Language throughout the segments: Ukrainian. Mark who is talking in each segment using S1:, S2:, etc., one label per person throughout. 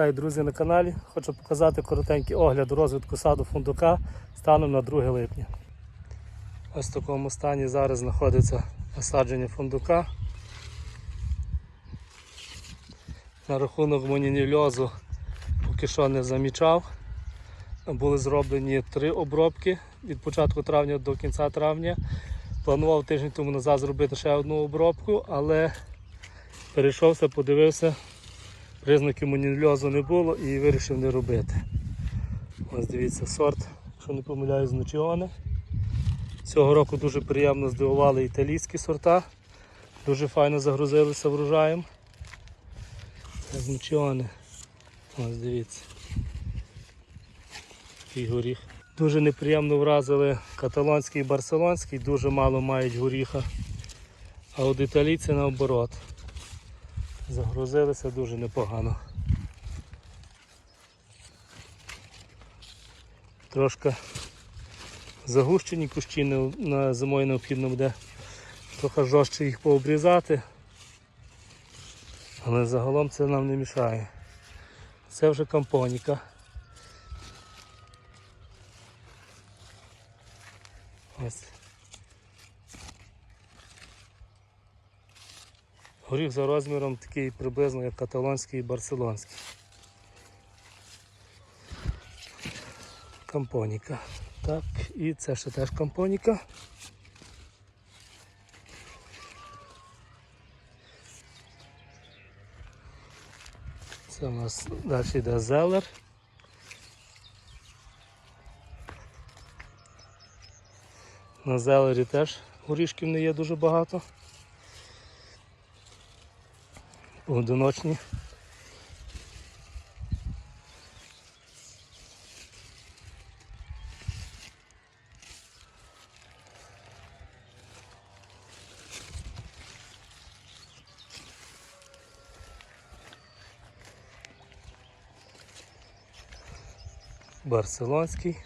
S1: Вітаю, друзі, на каналі. Хочу показати коротенький огляд розвитку саду фундука станом на 2 липня. Ось в такому стані зараз знаходиться насадження фундука. На рахунок монінільозу поки що не замічав. Були зроблені три обробки від початку травня до кінця травня. Планував тиждень тому назад зробити ще одну обробку, але перейшовся, подивився, признаків монільозу не було і вирішив не робити. Ось дивіться сорт, якщо не помиляюсь, Нучіоне. Цього року дуже приємно здивували італійські сорта. Дуже файно загрузилися врожаєм. З Ось дивіться. Такий горіх. Дуже неприємно вразили каталонський і барселонський, дуже мало мають горіха. А от італійці наоборот. Загрузилися дуже непогано. Трошки загущені кущі на зимою необхідно буде трохи жорстче їх пообрізати. Але загалом це нам не мішає. Це вже кампоніка. Ось. Горіх за розміром такий приблизно як каталонський і барселонський. Кампоніка. Так, і це ще теж кампоніка. Це у нас далі йде зелер. На зелері теж горішків не є дуже багато. Одиночні. Барселонський.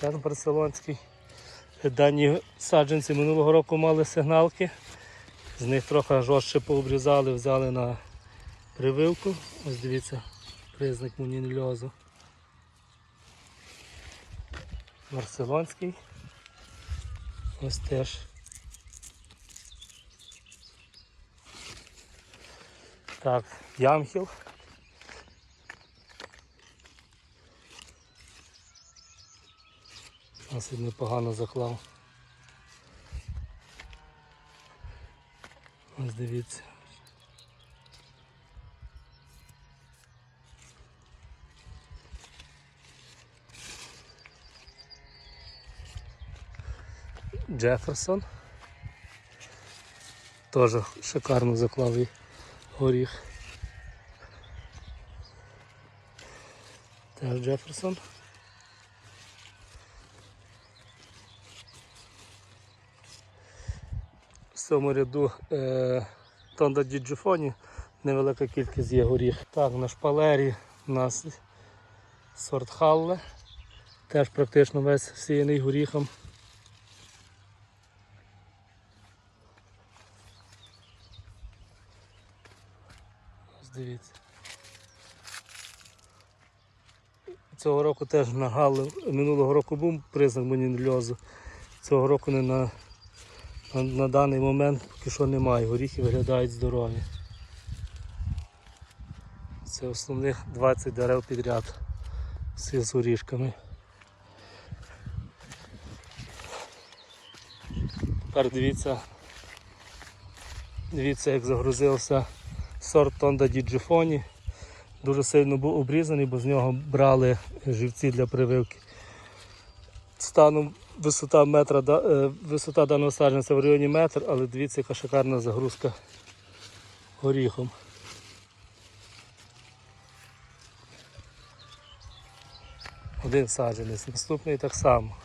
S1: Теж барселонський. Дані саджанці минулого року мали сигналки. З них трохи жорстче пообрізали, взяли на прививку. Ось дивіться, признак мунінльозу. Барселонський. Ось теж. Так, ямхіл. Досить непогано заклав. Ось дивіться. Джеферсон. Теж шикарно заклав і горіх. Теж Джеферсон. Цьому ряду е, Тонда Діджифоні невелика кількість є горіх. Так, на шпалері у нас сорт Халле. Теж практично весь всіяний горіхом. Ось дивіться. Цього року теж на Галле, минулого року був признак монінльозу. Цього року не на на, даний момент поки що немає, горіхи виглядають здорові. Це основних 20 дерев підряд всі з горішками. Тепер дивіться, дивіться як загрузився сорт Тонда Діджифоні. Дуже сильно був обрізаний, бо з нього брали живці для прививки. Станом висота метра, е, висота даного саджанця в районі метр, але дивіться, яка шикарна загрузка горіхом. Один саджанець, наступний так само.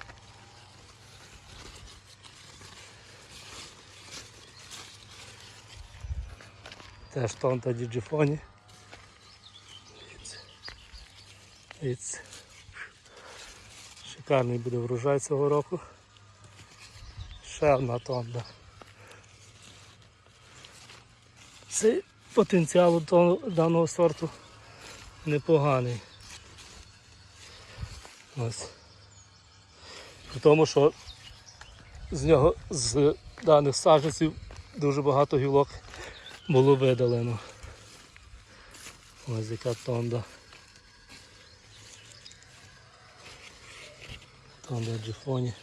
S1: Теж тонта діджифоні. Дивіться. Дивіться. Шикарний буде врожай цього року. Ще одна тонна. цей потенціал даного сорту непоганий. Ось. При тому, що з нього з даних саджанців дуже багато гілок було видалено. Ось яка тонда. Тонда джифоні.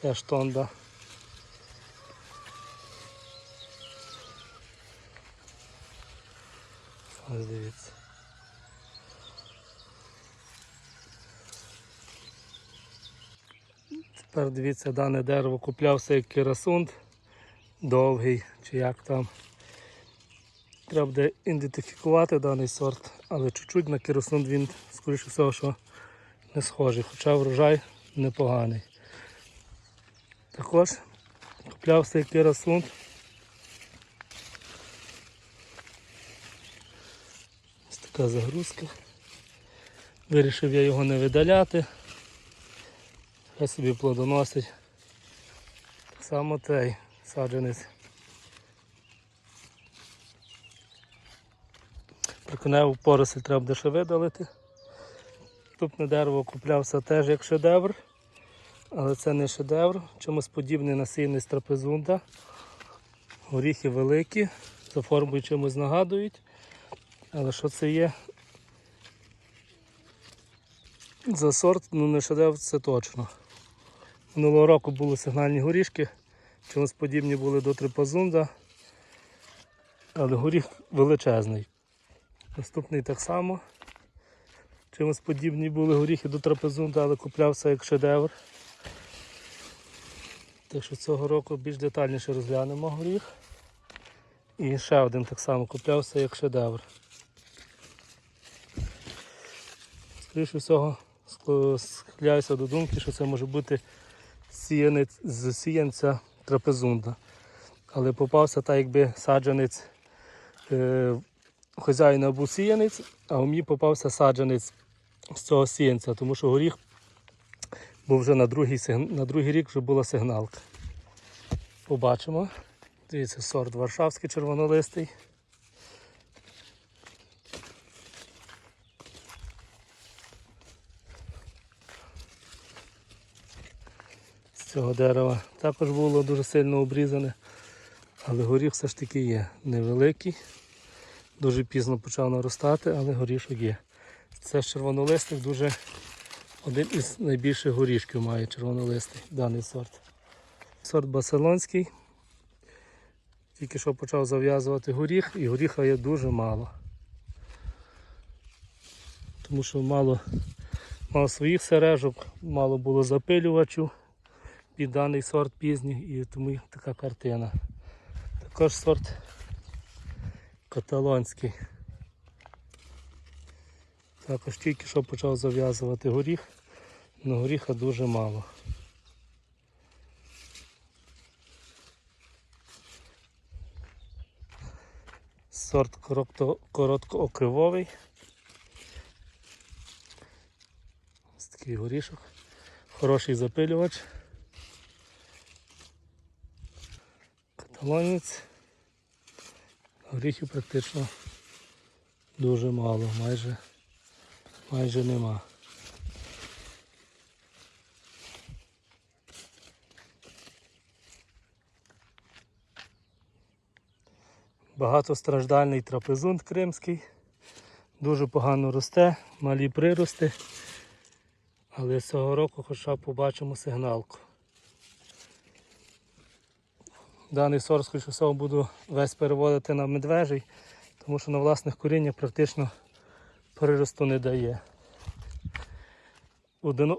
S1: Теж тонда. Ось дивіться. Тепер дивіться, дане дерево куплявся як керасунд, довгий чи як там. Треба буде ідентифікувати даний сорт, але чуть-чуть на керасунд він, скоріше всього, що не схожий, хоча врожай непоганий. Також куплявся як керасунд. Ось така загрузка. Вирішив я його не видаляти. Хай собі плодоносить. Так само цей саджанець. Приконеву поросль треба буде ще видалити. Наступне дерево куплявся теж як шедевр, але це не шедевр, чомусь подібний на сильний трапезунда. Горіхи великі, за формою чимось нагадують. Але що це є? За сорт, ну не шедевр, це точно. Минулого року були сигнальні горішки, чомусь подібні були до трипозунда, але горіх величезний. Наступний так само. Чимось подібні були горіхи до трапезунда, але куплявся як шедевр. Так що цього року більш детальніше розглянемо горіх. І ще один так само куплявся як шедевр. Скоріше всього, схиляюся до думки, що це може бути сіянець з сіянця трапезунда. Але попався так, якби саджанець е, хазяїна був сіянець, а у мені попався саджанець з цього сіянця, тому що горіх був вже на другий, на другий рік вже була сигналка. Побачимо. Дивіться, сорт Варшавський червонолистий. З цього дерева також було дуже сильно обрізане, але горіх все ж таки є невеликий. Дуже пізно почав наростати, але горішок є. Це ж червонолистик дуже один із найбільших горішків має червонолистий даний сорт. Сорт басилонський. Тільки що почав зав'язувати горіх, і горіха є дуже мало. Тому що мало, мало своїх сережок, мало було запилювачів під даний сорт пізній, і тому така картина. Також сорт каталонський. Також тільки що почав зав'язувати горіх, але горіха дуже мало. Сорт коротко, короткоокривовий. Ось такий горішок. Хороший запилювач. Каталонець. Горіхів практично дуже мало, майже, майже нема. Багатостраждальний трапезунт кримський. Дуже погано росте, малі прирости. Але цього року хоча б побачимо сигналку. Даний сорт, скоріше всього, буду весь переводити на медвежий, тому що на власних коріннях практично приросту не дає.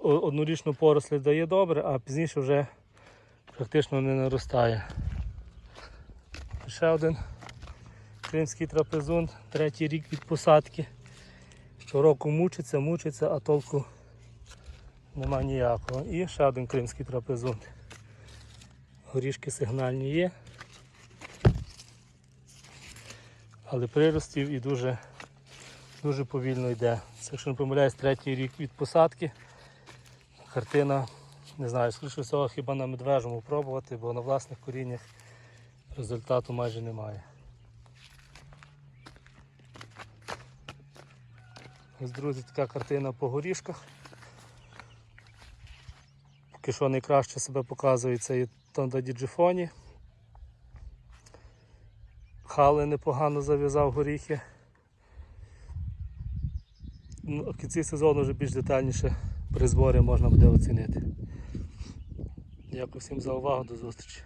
S1: Однорічну поросль дає добре, а пізніше вже практично не наростає. Ще один кримський трапезун, третій рік від посадки. Щороку мучиться, мучиться, а толку нема ніякого. І ще один кримський трапезун. Горішки сигнальні є. Але приростів і дуже, дуже повільно йде. Це, якщо не помиляюсь, третій рік від посадки. Картина Не знаю, скоріше всього хіба на медвежому пробувати, бо на власних коріннях результату майже немає. Ось, друзі, така картина по горішках. Поки що найкраще себе показує це і Тонда Діджифоні. Хали непогано зав'язав горіхи. Ну, в кінці сезону вже більш детальніше при зборі можна буде оцінити. Дякую всім за увагу, до зустрічі.